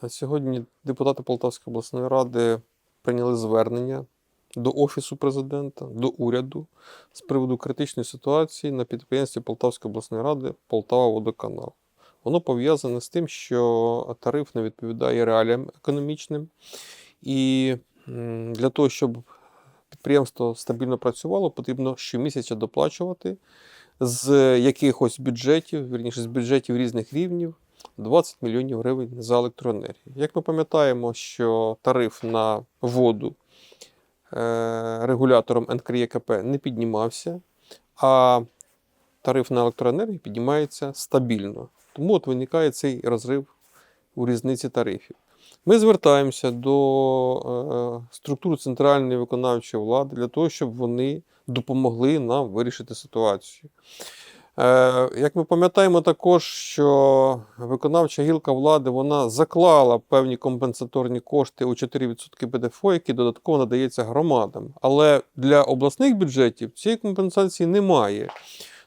А Сьогодні депутати Полтавської обласної ради прийняли звернення до Офісу президента, до уряду з приводу критичної ситуації на підприємстві Полтавської обласної ради Полтава Водоканал. Воно пов'язане з тим, що тариф не відповідає реаліям економічним. І для того, щоб підприємство стабільно працювало, потрібно щомісяця доплачувати з якихось бюджетів, вірніше, з бюджетів різних рівнів 20 мільйонів гривень за електроенергію. Як ми пам'ятаємо, що тариф на воду е, регулятором НКРЄКП не піднімався, а тариф на електроенергію піднімається стабільно. Тому от виникає цей розрив у різниці тарифів. Ми звертаємося до е, структур центральної виконавчої влади для того, щоб вони допомогли нам вирішити ситуацію. Е, Як ми пам'ятаємо також, що виконавча гілка влади вона заклала певні компенсаторні кошти у 4% ПДФО, які додатково надається громадам. Але для обласних бюджетів цієї компенсації немає.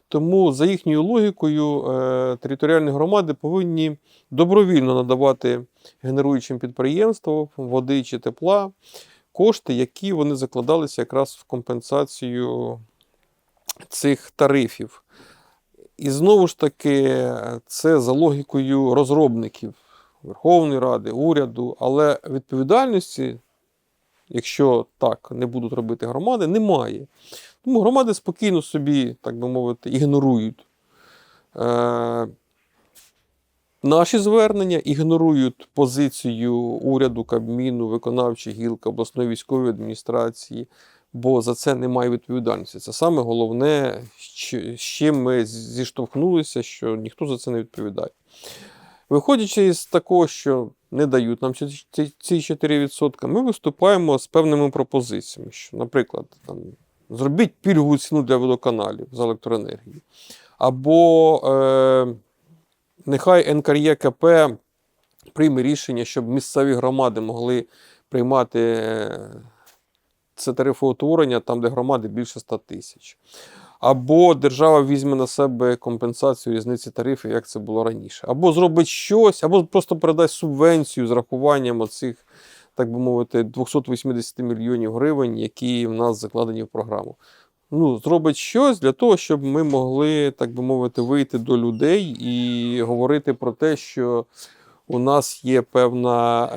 Тому за їхньою логікою е, територіальні громади повинні добровільно надавати генеруючим підприємствам води чи тепла кошти, які вони закладалися якраз в компенсацію цих тарифів. І знову ж таки, це за логікою розробників Верховної Ради, уряду, але відповідальності, якщо так не будуть робити громади, немає. Тому громади спокійно собі, так би мовити, ігнорують е, наші звернення, ігнорують позицію уряду, Кабміну, виконавчої гілки обласної військової адміністрації, бо за це немає відповідальності. Це саме головне, з чим ми зіштовхнулися, що ніхто за це не відповідає. Виходячи з такого, що не дають нам ці, ці, ці 4%, ми виступаємо з певними пропозиціями. Що, наприклад, там, зробіть пільгову ціну для водоканалів за електроенергію. Або е, нехай НКРЄКП прийме рішення, щоб місцеві громади могли приймати е, це тарифоутворення там, де громади більше 100 тисяч. Або держава візьме на себе компенсацію різниці тарифів, як це було раніше. Або зробить щось, або просто передасть субвенцію з рахуванням оцих, так би мовити, 280 мільйонів гривень, які в нас закладені в програму. Ну, зробить щось для того, щоб ми могли, так би мовити, вийти до людей і говорити про те, що у нас є певна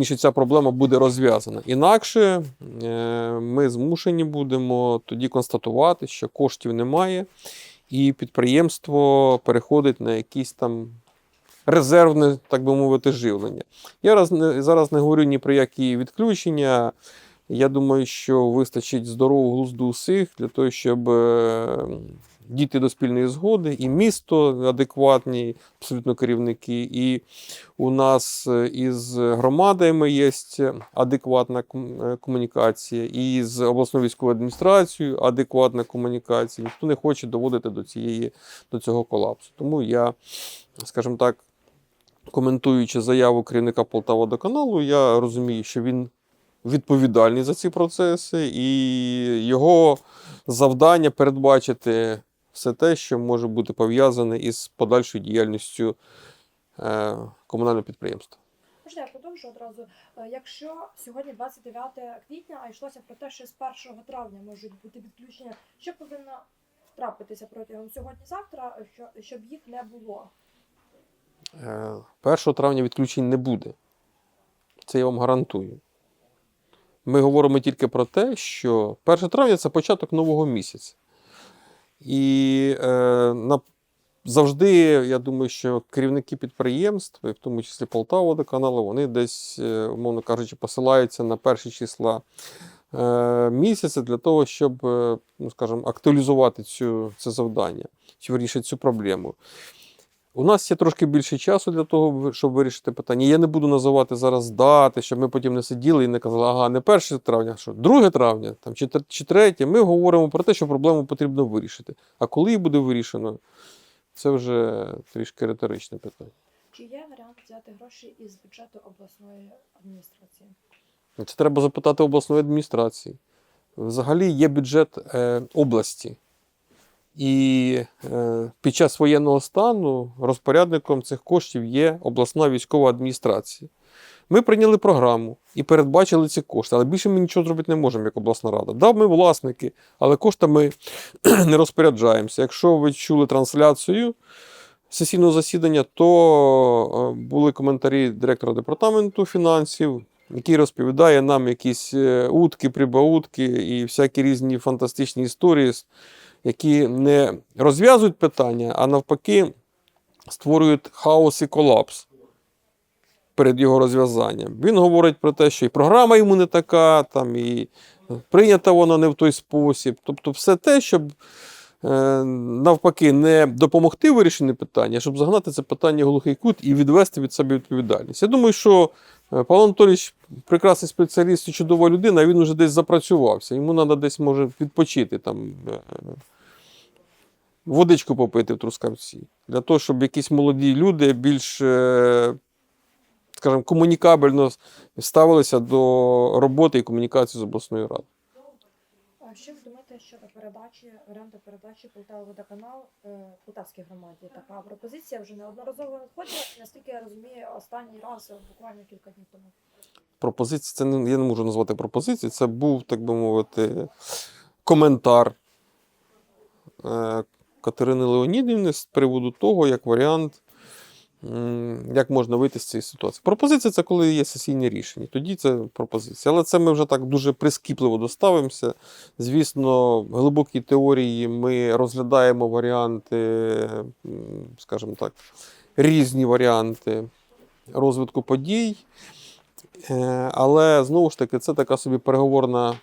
е, ця проблема буде розв'язана. Інакше е, ми змушені будемо тоді констатувати, що коштів немає, і підприємство переходить на якісь там резервне, так би мовити, живлення. Я раз, зараз не говорю ні про які відключення. Я думаю, що вистачить здорового глузду усіх для того, щоб дійти до спільної згоди, і місто адекватні, абсолютно керівники, і у нас е, із громадами є адекватна е, комунікація, і з обласною військовою адміністрацією адекватна комунікація. Ніхто не хоче доводити до, цієї, до цього колапсу. Тому я, скажімо так, коментуючи заяву керівника Полтаводоканалу, я розумію, що він відповідальний за ці процеси, і його завдання передбачити все те, що може бути пов'язане із подальшою діяльністю е, комунального підприємства. Можна я продовжу одразу. Е, Якщо сьогодні 29 квітня, а йшлося про те, що з 1 травня можуть бути відключення, що повинно трапитися протягом сьогодні-завтра, щоб їх не було? Е, 1 травня відключень не буде. Це я вам гарантую. Ми говоримо тільки про те, що 1 травня це початок нового місяця. І е, на, завжди, я думаю, що керівники підприємств, в тому числі Полтаводоканалу, вони десь, е, умовно кажучи, посилаються на перші числа е, місяця для того, щоб, е, ну, скажімо, актуалізувати цю, це завдання, чи вирішити цю проблему. У нас є трошки більше часу для того, щоб вирішити питання. Я не буду називати зараз дати, щоб ми потім не сиділи і не казали, ага, не 1 травня, а що 2 травня там, чи, чи 3. Ми говоримо про те, що проблему потрібно вирішити. А коли її буде вирішено, це вже трішки риторичне питання. Чи є варіант взяти гроші із бюджету обласної адміністрації? Це треба запитати обласної адміністрації. Взагалі є бюджет е, області. І е, під час воєнного стану розпорядником цих коштів є обласна військова адміністрація. Ми прийняли програму і передбачили ці кошти, але більше ми нічого зробити не можемо, як обласна рада. Да, ми власники, але коштами не розпоряджаємося. Якщо ви чули трансляцію сесійного засідання, то е, були коментарі директора департаменту фінансів, який розповідає нам якісь е, утки, прибаутки і всякі різні фантастичні історії, які не розв'язують питання, а навпаки створюють хаос і колапс перед його розв'язанням. Він говорить про те, що і програма йому не така, там, і прийнята вона не в той спосіб. Тобто, все те, щоб е, навпаки не допомогти вирішенню питання, щоб загнати це питання в глухий кут і відвести від себе відповідальність. Я думаю, що Павло Анатолійович прекрасний спеціаліст і чудова людина, він вже десь запрацювався. Йому треба десь може відпочити там. е, Водичку попити в Трускавці. Для того, щоб якісь молоді люди більш, е, скажімо, комунікабельно ставилися до роботи і комунікації з обласною радою. Що щодо передачі, варіанту передачі Полтава водоканал е, Полтавській громаді? Така пропозиція вже неодноразово надходила. Наскільки я розумію, останній раз е, буквально кілька днів тому. Пропозиція, це не, я не можу назвати пропозицією, це був, так би мовити, коментар е, Катерини Леонідівни з приводу того, як варіант, як можна вийти з цієї ситуації. Пропозиція це коли є сесійне рішення. Тоді це пропозиція. Але це ми вже так дуже прискіпливо доставимося. Звісно, в глибокій теорії ми розглядаємо варіанти, скажімо так, різні варіанти розвитку подій. Е, Але знову ж таки, це така собі переговорна,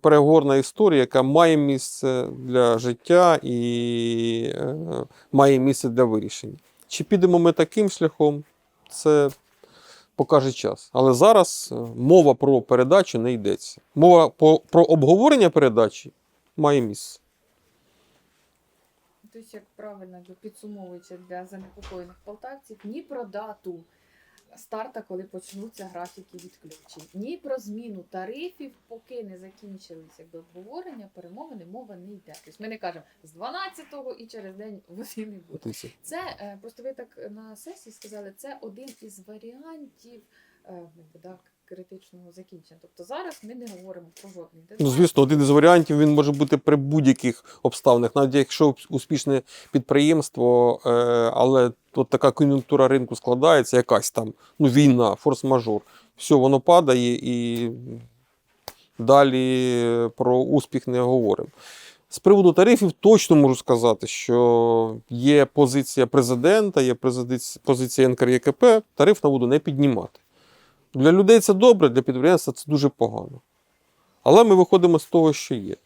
переговорна історія, яка має місце для життя і е, має місце для вирішення. Чи підемо ми таким шляхом, це покаже час. Але зараз е, мова про передачу не йдеться. Мова по- про обговорення передачі має місце. Тобто, як правильно підсумовується для занепокоєних полтавців, ні про дату старта, коли почнуться графіки відключень, ні про зміну тарифів, поки не закінчилися якби обговорення, перемовини, мова не йде. Тобто ми не кажемо з 12-го і через день води не буде. Це е, просто ви так на сесії сказали, це один із варіантів так якби, да, критичного закінчення. Тобто зараз ми не говоримо про жодний Ну, звісно, один із варіантів він може бути при будь-яких обставинах, навіть якщо успішне підприємство, е, але от така кон'юнктура ринку складається, якась там ну, війна, форс-мажор. Все, воно падає і далі про успіх не говоримо. З приводу тарифів точно можу сказати, що є позиція президента, є позиція НКРЄКП, тариф на воду не піднімати. Для людей це добре, для підприємства це дуже погано. Але ми виходимо з того, що є.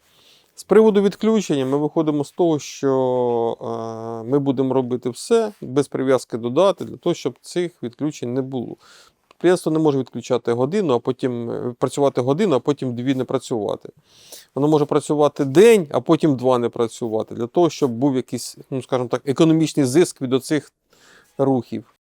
З приводу відключення ми виходимо з того, що е, ми будемо робити все без прив'язки до дати, для того, щоб цих відключень не було. Підприємство не може відключати годину, а потім е, працювати годину, а потім дві не працювати. Воно може працювати день, а потім два не працювати, для того, щоб був якийсь, ну скажімо так, економічний зиск від оцих рухів.